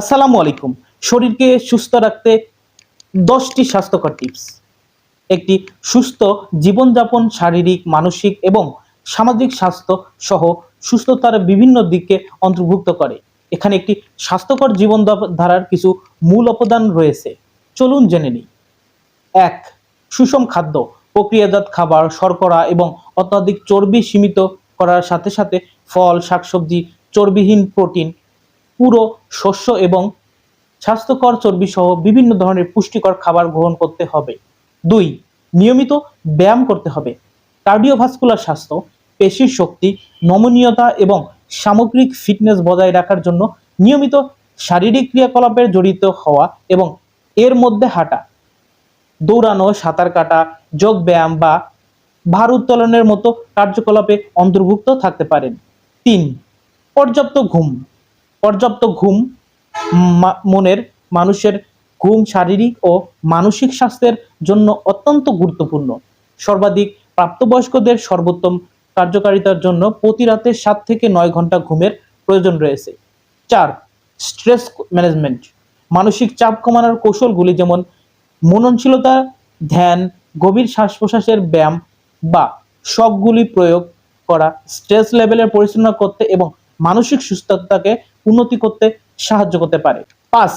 আসসালামু আলাইকুম। শরীরকে সুস্থ রাখতে দশটি স্বাস্থ্যকর টিপস। একটি, সুস্থ জীবনযাপন, শারীরিক, মানসিক এবং সামাজিক স্বাস্থ্য সহ সুস্থতার বিভিন্ন দিককে অন্তর্ভুক্ত করে। এখানে একটি স্বাস্থ্যকর জীবন ধারার কিছু মূল অবদান রয়েছে। চলুন জেনে নিই। এক, সুষম খাদ্য, প্রক্রিয়াজাত খাবার, শর্করা এবং অত্যাধিক চর্বি সীমিত করার সাথে সাথে ফল, শাকসবজি, চর্বিহীন প্রোটিন পুরো শস্য এবং স্বাস্থ্যকর চর্বি সহ বিভিন্ন ধরনের পুষ্টিকর খাবার গ্রহণ করতে হবে। দুই, নিয়মিত ব্যায়াম করতে হবে। কার্ডিওভাস্কুলার স্বাস্থ্য, পেশির শক্তি, নমনীয়তা এবং সামগ্রিক ফিটনেস বজায় রাখার জন্য নিয়মিত শারীরিক ক্রিয়াকলাপে জড়িত হওয়া এবং এর মধ্যে হাঁটা। দৌড়ানো, সাঁতার কাটা, যোগ ব্যায়াম বা ভার উত্তোলনের মতো কার্যকলাপে অন্তর্ভুক্ত থাকতে পারেন। তিন, পর্যাপ্ত ঘুম। পর্যাপ্ত ঘুম মনের, মানুষের ঘুম শারীরিক ও মানসিক স্বাস্থ্যের জন্য অত্যন্ত গুরুত্বপূর্ণ। সর্বাধিক প্রাপ্তবয়স্কদের সর্বোত্তম কার্যকারিতার জন্য প্রতি রাতে সাত থেকে নয় ঘণ্টা ঘুমের প্রয়োজন রয়েছে। চার, স্ট্রেস ম্যানেজমেন্ট। মানসিক চাপ কমানোর কৌশলগুলি যেমন মননশীলতা, ধ্যান, গভীর শ্বাস প্রশ্বাসের ব্যায়াম বা সবগুলি প্রয়োগ করা, স্ট্রেস লেভেলের পরিচালনা করতে এবং মানসিক সুস্থতাকে উন্নতি করতে সাহায্য করতে পারে। পাঁচ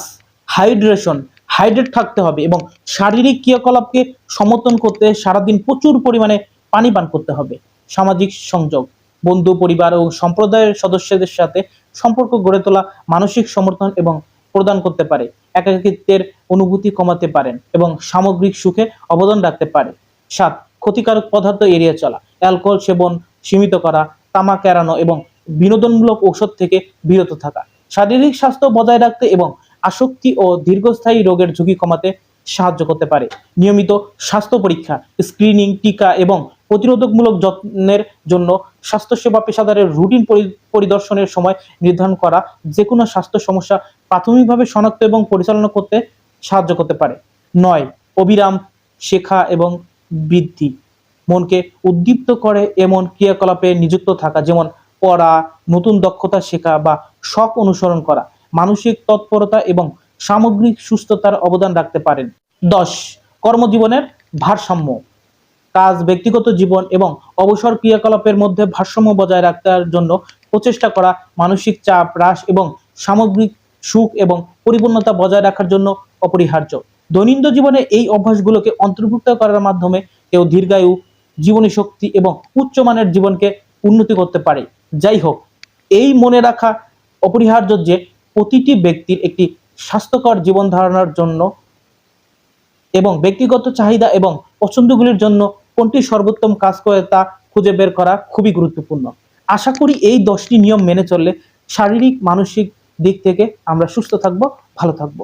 হাইড্রেশন হাইড্রেট থাকতে হবে এবং শারীরিক ক্রিয়াকলাপকে সমর্থন করতে সারাদিন প্রচুর পরিমাণে পানি পান করতে হবে। সামাজিক সংযোগ, বন্ধু, পরিবার ও সম্প্রদায়ের সদস্যদের সাথে সম্পর্ক গড়ে তোলা মানসিক সমর্থন এবং প্রদান করতে পারে। একাকিত্বের অনুভূতি কমাতে পারেন এবং সামগ্রিক সুখে অবদান রাখতে পারে। সাত, ক্ষতিকারক পদার্থ এড়িয়ে চলা, অ্যালকোহল সেবন সীমিত করা, তামাক এড়ানো এবং বিনোদনমূলক ঔষধ থেকে বিরত থাকা। শারীরিক স্বাস্থ্য বজায় রাখতে এবং আসক্তি ও দীর্ঘস্থায়ী রোগের ঝুঁকি কমাতে সাহায্য করতে পারে। নিয়মিত স্বাস্থ্য পরীক্ষা স্ক্রিনিং টিকা এবং প্রতিরোধকমূলক যত্নের জন্য স্বাস্থ্যসেবা পেশাদারের রুটিন পরি- পরিদর্শনের সময় নির্ধারণ করা যে কোনো স্বাস্থ্য সমস্যা প্রাথমিকভাবে শনাক্ত এবং পরিচালনা করতে সাহায্য করতে পারে। নয়, অবিরাম শেখা এবং বৃদ্ধি। মনকে উদ্দীপ্ত করে এমন ক্রিয়াকলাপে নিযুক্ত থাকা, যেমন পড়া, নতুন দক্ষতা শেখা বা শখ অনুসরণ করা, মানসিক তৎপরতা এবং সামগ্রিক সুস্থতার অবদান রাখতে পারেন। দশ, কর্মজীবনের ভারসাম্য। কাজ, ব্যক্তিগত জীবন এবং অবসর ক্রিয়াকলাপের মধ্যে ভারসাম্য বজায় রাখার জন্য প্রচেষ্টা করা, মানসিক চাপ, হ্রাস এবং সামগ্রিক সুখ এবং পরিপূর্ণতা বজায় রাখার জন্য অপরিহার্য। দৈনন্দিন জীবনে এই অভ্যাসগুলোকে অন্তর্ভুক্ত করার মাধ্যমে কেউ দীর্ঘায়ু জীবনী শক্তি এবং উচ্চমানের জীবনকে উন্নতি করতে পারে। যাই হোক এই মনে রাখা অপরিহার্য যে প্রতিটি ব্যক্তির একটি স্বাস্থ্যকর জীবন ধারণার জন্য এবং ব্যক্তিগত চাহিদা এবং পছন্দগুলির জন্য কোনটি সর্বোত্তম কাজ করে তা খুঁজে বের করা খুবই গুরুত্বপূর্ণ। আশা করি এই দশটি নিয়ম মেনে চললে শারীরিক, মানসিক দিক থেকে আমরা সুস্থ থাকব, ভালো থাকব।